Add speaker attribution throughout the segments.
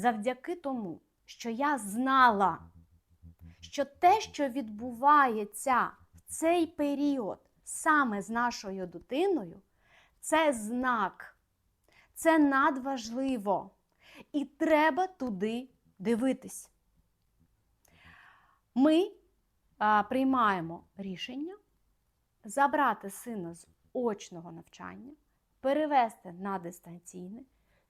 Speaker 1: Завдяки тому, що я знала, що те, що відбувається в цей період саме з нашою дитиною, це знак, це надважливо. І треба туди дивитись. Ми а, приймаємо рішення забрати сина з очного навчання, перевести на дистанційне,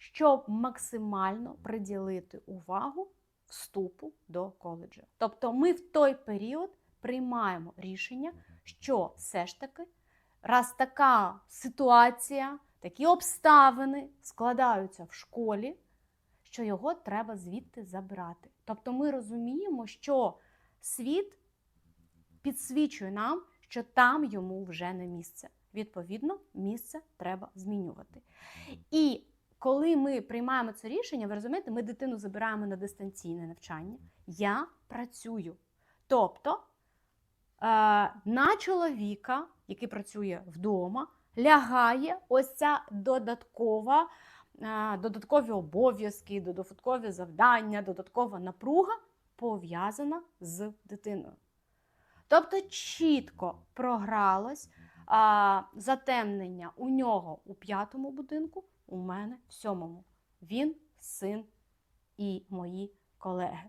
Speaker 1: щоб максимально приділити увагу вступу до коледжу. Тобто ми в той період приймаємо рішення, що все ж таки, раз така ситуація, такі обставини складаються в школі, що його треба звідти забрати. Тобто ми розуміємо, що світ підсвічує нам, що там йому вже не місце. Відповідно, місце треба змінювати. І коли ми приймаємо це рішення, ви розумієте, ми дитину забираємо на дистанційне навчання. Я працюю. Тобто е, на чоловіка, який працює вдома, лягає ось ця додаткова, е, додаткові обов'язки, додаткові завдання, додаткова напруга пов'язана з дитиною. Тобто чітко програлось а, затемнення у нього у п'ятому будинку, у мене в сьомому. Він, син і мої колеги.